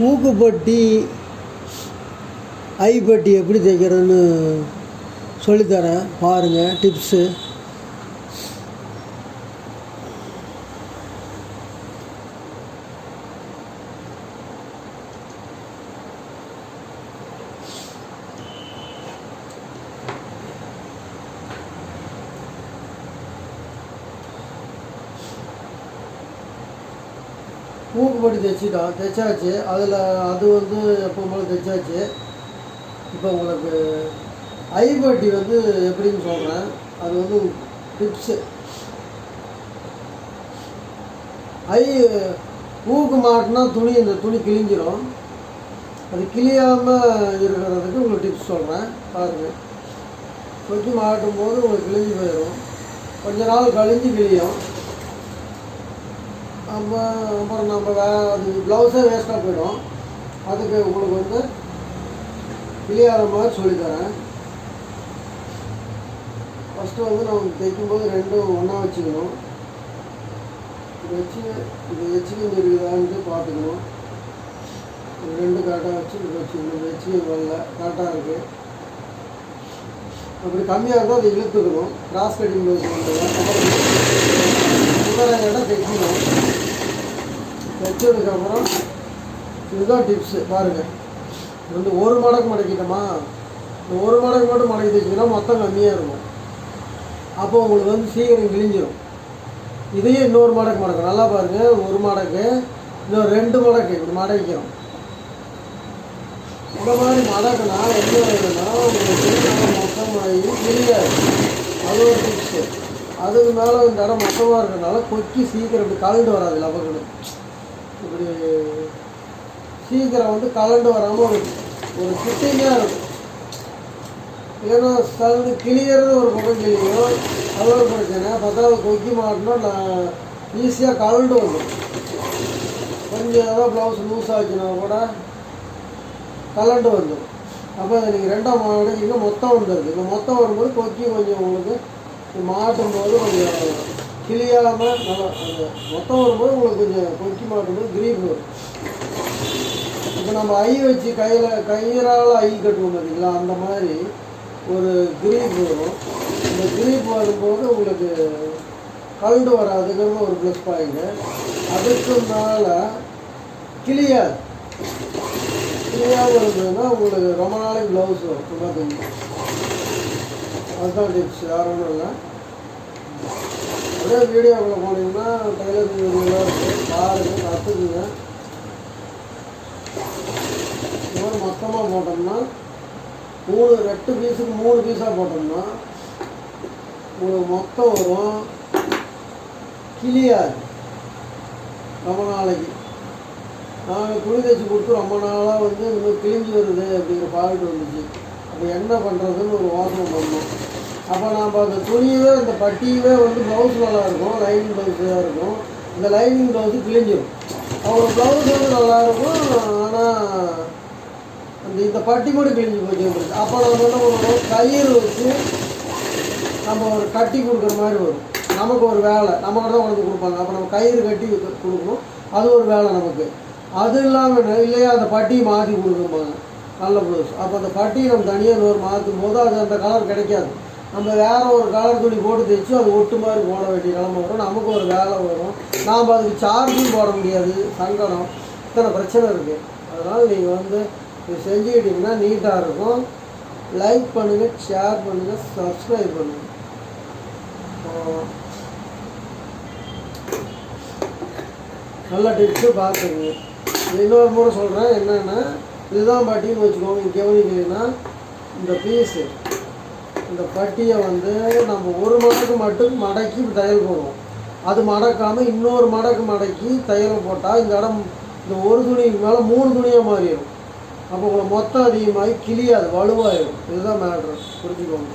ஊக்குப்பட்டி ஐப்பட்டி எப்படி தைக்கிறதுன்னு சொல்லித்தரேன் பாருங்கள் டிப்ஸு மூக்குப்பட்டி தைச்சிட்டோம். தைச்சாச்சு. அதில் அது வந்து எப்போ போல தைச்சாச்சு. இப்போ உங்களுக்கு ஐபட்டி வந்து எப்படின்னு சொல்கிறேன் அது வந்து டிப்ஸு ஐ மூக்கு மாட்டினா துணி இந்த துணி கிழிஞ்சிரும். அது கிழியாமல் இருக்கிறதுக்கு உங்களுக்கு டிப்ஸ் சொல்கிறேன் பாருங்கள் கொக்கி மாட்டும் போது உங்களுக்கு கிழிஞ்சு போயிடும் கொஞ்ச நாள் கழிஞ்சு கிழியும். நம்ம அப்புறம் நம்ம வே அது ப்ளவுஸே வேஸ்ட்டாக போயிடும். அதுக்கு உங்களுக்கு வந்து கிளியாகிற மாதிரி சொல்லித்தரேன். ஃபஸ்ட்டு வந்து நம்ம தைக்கும்போது ரெண்டும் ஒன்றா வச்சுக்கணும். இது வச்சு இது வச்சுக்கிங்க இருக்குதான்ட்டு பார்த்துக்கணும். ரெண்டு கரெக்டாக வச்சு இது வச்சுக்கணும் வச்சு வரல கரெக்டாக இருக்குது அப்படி கம்மியாக இருந்தால் அதை இழுத்துக்கணும். கிராஸ் கட்டிங் பண்ணுறது பண்ணுறேன் இடம் தைக்கணும். வச்சதுக்கப்புறம் இதுதான் டிப்ஸு பாருங்கள் இது வந்து ஒரு மடங்கு மடக்கிட்டோமா? இந்த ஒரு மடங்கு மட்டும் மடக்கி தைச்சிங்கன்னா மொத்தம் கம்மியாக இருக்கும். அப்போ உங்களுக்கு வந்து சீக்கிரம் கிழிஞ்சிடும் இதையும் இன்னொரு மடக்கு. மடக்கும் நல்லா பாருங்கள் ஒரு மடக்கு இன்னொரு ரெண்டு மடக்கு. இப்படி மடக்கிறோம். இந்த மாதிரி மடக்குனா என்ன வேணும்னா உங்களுக்கு மொத்தமாகி கிழியாது. அது ஒரு டிப்ஸு அதுக்கு மேலே இந்த இடம் மொத்தமாக இருக்கிறதுனால கொக்கி சீக்கிரம் இப்படி கலந்து வராது லபக்குன்னு இப்படி சீக்கிரம் வந்து கலண்டு வராமல் ஒரு ஒரு ஃபிட்டிங்காக இருக்கும். ஏன்னா சலந்து கிளியறது ஒரு பக்கம் கிளியும் அது ஒரு பிரச்சனை. பத்தாவது கொக்கி மாட்டினா நான் ஈஸியாக கலண்டு வந்துடும் கொஞ்சம் ஏதாவது ப்ளவுஸ் லூஸ் ஆச்சுன்னா கூட கலண்டு வந்துடும் அப்போ அதை நீங்கள் ரெண்டாம் இன்னும் மொத்தம் வந்துடுது இப்போ மொத்தம் வரும்போது கொக்கி கொஞ்சம் உங்களுக்கு மாட்டும் போது கொஞ்சம் கிளியாமல் நல்லா அந்த மொத்தம் வரும்போது உங்களுக்கு கொஞ்சம் கொக்கி மாட்டும்போது கிரீப் வரும். இப்போ நம்ம ஐ வச்சு கையில் கயிறால் ஐ கட்டுவோம் பார்த்தீங்களா அந்த மாதிரி ஒரு கிரீப் வரும். இந்த கிரீப் வரும்போது உங்களுக்கு கல்டு வராதுங்கிறது ஒரு ப்ளஸ் பாயிண்ட்டு அதுக்கு மேலே கிளியாது. கிளியாக இருந்ததுன்னா உங்களுக்கு ரொம்ப நாளைக்கு ப்ளவுஸ் வரும். பார்த்தீங்கன்னா அதுதான் டிப்ஸ் யாரும் இல்லை. அதே வீடியோக்குள்ளே போனீங்கன்னா டைலரிங் வீடியோலாம் இருக்குது பாருங்கள் கற்றுக்குங்க இது மாதிரி மொத்தமாக போட்டோம்னா மூணு ரெட்டு பீஸுக்கு மூணு பீஸாக போட்டோம்னா உங்களுக்கு மொத்தம் வரும் கிளியாது ரொம்ப நாளைக்கு. நாங்கள் துணி தைச்சி கொடுத்து ரொம்ப நாளாக வந்து இந்த மாதிரி கிழிஞ்சு வருது அப்படிங்கிற பாயிண்ட் வந்துச்சு. அப்போ என்ன பண்ணுறதுன்னு ஒரு யோசனை பண்ணோம் அப்போ நாம் அந்த துணியவே இந்த பட்டியவே வந்து ப்ளவுஸ் நல்லா இருக்கும் லைனிங் ப்ளவுஸாக இருக்கும். இந்த லைனிங் ப்ளவுஸு கிழிஞ்சிடும் அவங்க ப்ளவுஸ் வந்து நல்லா இருக்கும் ஆனால் அந்த இந்த பட்டி மட்டும் கிழிஞ்சு போச்சு அப்போ நம்ம என்ன பண்ணுவோம்? கயிறு வச்சு நம்ம ஒரு கட்டி கொடுக்குற மாதிரி வரும். நமக்கு ஒரு வேலை. நம்ம தான் உனக்கு கொடுப்பாங்க. அப்போ நம்ம கயிறு கட்டி கொடுக்கணும். அது ஒரு வேலை நமக்கு. அது இல்லாமல் இல்லையா அந்த பட்டியை மாற்றி கொடுக்கும்பாங்க நல்ல ப்ளவுஸ் அப்போ அந்த பட்டியை நம்ம தனியாக ஒரு மாற்றும் போது அது அந்த கலர் கிடைக்காது. நம்ம வேற ஒரு கலர் துணி போட்டு தைச்சு அது ஒட்டு மாதிரி போட வேண்டிய நிலமை வரும். நமக்கு ஒரு வேலை வரும். நாம் அதுக்கு சார்ஜும் போட முடியாது. சங்கடம் இத்தனை பிரச்சனை இருக்குது அதனால் நீங்கள் வந்து இது செஞ்சுக்கிட்டிங்கன்னா நீட்டாக இருக்கும். லைக் பண்ணுங்கள் ஷேர் பண்ணுங்கள் சப்ஸ்கிரைப் பண்ணுங்கள் நல்ல டிப்ஸு பார்த்துங்க இன்னொரு முறை சொல்கிறேன் என்னென்னா இதுதான் பாட்டின்னு வச்சுக்கோங்க இங்கே கவனிக்கலைன்னா இந்த பீஸு இந்த பட்டியை வந்து நம்ம ஒரு மடக்கு மட்டும் மடக்கி தையல் போடுவோம். அது மடக்காமல் இன்னொரு மடக்கு மடக்கி தையல் போட்டால் இந்த இடம் இந்த ஒரு துணிக்கு மேலே மூணு துணியாக மாறிடும். அப்போ உங்களை மொத்தம் அதிகமாகி கிளியாது வலுவாயிடும். இதுதான் மேட்ரு புரிஞ்சுக்கோங்க.